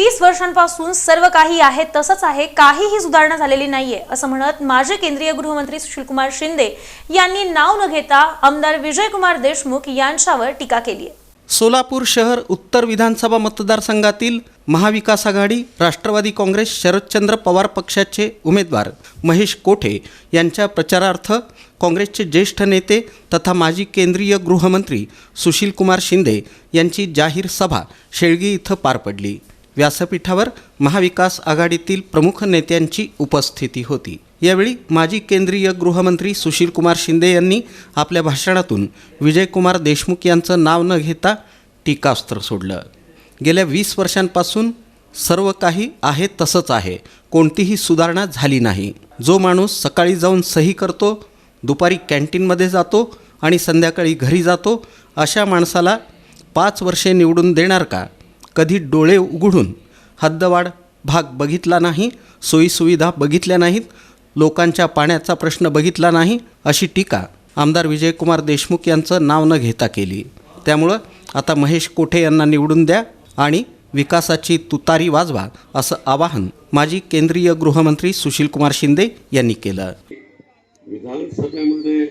वीस वर्षांपासून सर्व काही आहे तसंच आहे काहीही सुधारणा झालेली नाहीये असं म्हणत माजी केंद्रीय गृहमंत्री सुशीलकुमार शिंदे यांनी नाव न घेता आमदार विजयकुमार देशमुख यांच्यावर टीका केली आहे. सोलापूर शहर उत्तर विधानसभा मतदारसंघातील महाविकास आघाडी राष्ट्रवादी काँग्रेस शरदचंद्र पवार पक्षाचे उमेदवार महेश कोठे यांच्या प्रचारार्थ काँग्रेसचे ज्येष्ठ नेते तथा माजी केंद्रीय गृहमंत्री सुशीलकुमार शिंदे यांची जाहीर सभा शेळगी इथं पार पडली. व्यासपीठावर महाविकास आघाडीतील प्रमुख नेत्यांची उपस्थिती होती. यावेळी माजी केंद्रीय गृहमंत्री सुशीलकुमार शिंदे यांनी आपल्या भाषणातून विजयकुमार देशमुख यांचं नाव न घेता टीकास्त्र सोडलं. गेल्या वीस वर्षांपासून सर्व काही आहे तसंच आहे. कोणतीही सुधारणा झाली नाही. जो माणूस सकाळी जाऊन सही करतो दुपारी कॅन्टीनमध्ये जातो आणि संध्याकाळी घरी जातो अशा माणसाला पाच वर्षे निवडून देणार का? कधी डोळे उघडून हद्दवाढ भाग बघितला नाही सोयीसुविधा बघितल्या नाहीत लोकांच्या पाण्याचा प्रश्न बघितला नाही अशी टीका आमदार विजयकुमार देशमुख यांचं नाव न घेता केली. त्यामुळं आता महेश कोठे यांना निवडून द्या आणि विकासाची तुतारी वाजवा असं आवाहन माजी केंद्रीय गृहमंत्री सुशीलकुमार शिंदे यांनी केलं. विधानसभेमध्ये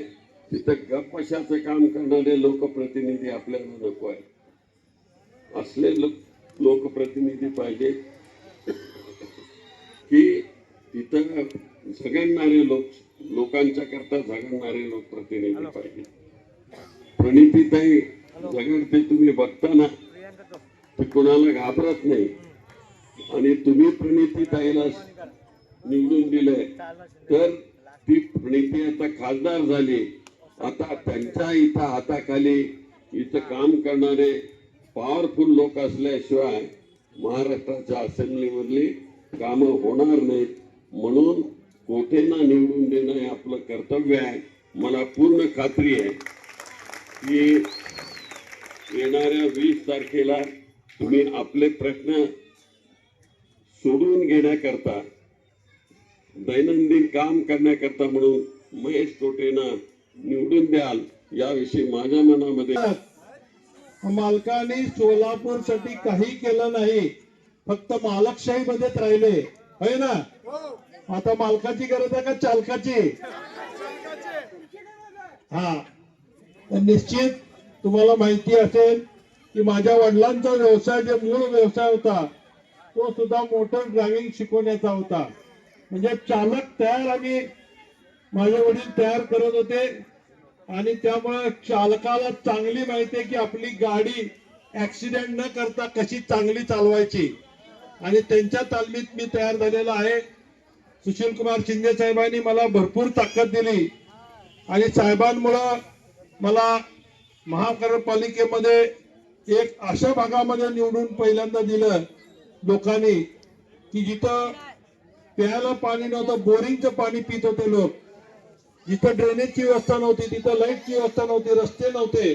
तिथं गपशाचं काम करणारे लोकप्रतिनिधी आपल्याला नको आहे असले लोक लोकप्रतिनिधी पाहिजे. की तिथं झगडणारे लोक लोकांच्या करता झगडणारे लोकप्रतिनिधी पाहिजे. प्रणितीताई झगडते तुम्ही बघताना ती कोणाला घाबरत नाही. आणि तुम्ही प्रणितीताईला निवडून दिलंय. तर ती प्रणिती आता खासदार झाली. आता त्यांच्या इथं हाताखाली इथं काम करणारे पॉवरफुल लोक असल्याशिवाय महाराष्ट्राच्या असेंब्लीमधली कामं होणार नाहीत. म्हणून कोठेंना निवडून देणं हे आपलं कर्तव्य आहे. मला पूर्ण खात्री आहे की येणाऱ्या वीस तारखेला तुम्ही आपले प्रश्न सोडून घेण्याकरता दैनंदिन काम करण्याकरता म्हणून महेश कोटेना निवडून द्याल याविषयी माझ्या मनामध्ये मालकाने सोलापूरसाठी काही केलं नाही. फक्त मालकशाही मध्येच राहिले. होय ना? आता मालकाची गरज आहे का चालकाची? हा. निश्चित तुम्हाला माहिती असेल की माझ्या वडिलांचा व्यवसाय जे मूळ व्यवसाय होता तो सुद्धा मोटर ड्रायव्हिंग शिकवण्याचा होता. म्हणजे चालक तयार आम्ही माझे वडील तयार करत होते. आणि त्यामुळे चालकाला चांगली माहिती आहे की आपली गाडी ऍक्सिडेंट न करता कशी चांगली चालवायची. आणि त्यांच्या तालमीत मी तयार झालेला आहे. सुशील कुमार शिंदे साहेबांनी मला भरपूर ताकद दिली. आणि साहेबांमुळं मला महानगरपालिकेमध्ये एक अशा भागामध्ये निवडून पहिल्यांदा दिलं लोकांनी की जिथं प्यायला पाणी नव्हतं बोरिंगचं पाणी पित होते लोक. इथं ड्रेनेजची व्यवस्था नव्हती तिथं लाईटची व्यवस्था नव्हती रस्ते नव्हते.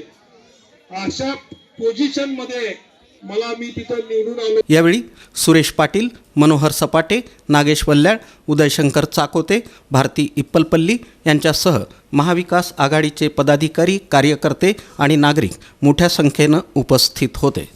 अशा पोझिशनमध्ये मला मी तिथं निवडून आलो. यावेळी सुरेश पाटील मनोहर सपाटे नागेश वल्ल्याळ उदयशंकर चाकोते भारती इप्पलपल्ली यांच्यासह महाविकास आघाडीचे पदाधिकारी कार्यकर्ते आणि नागरिक मोठ्या संख्येनं उपस्थित होते.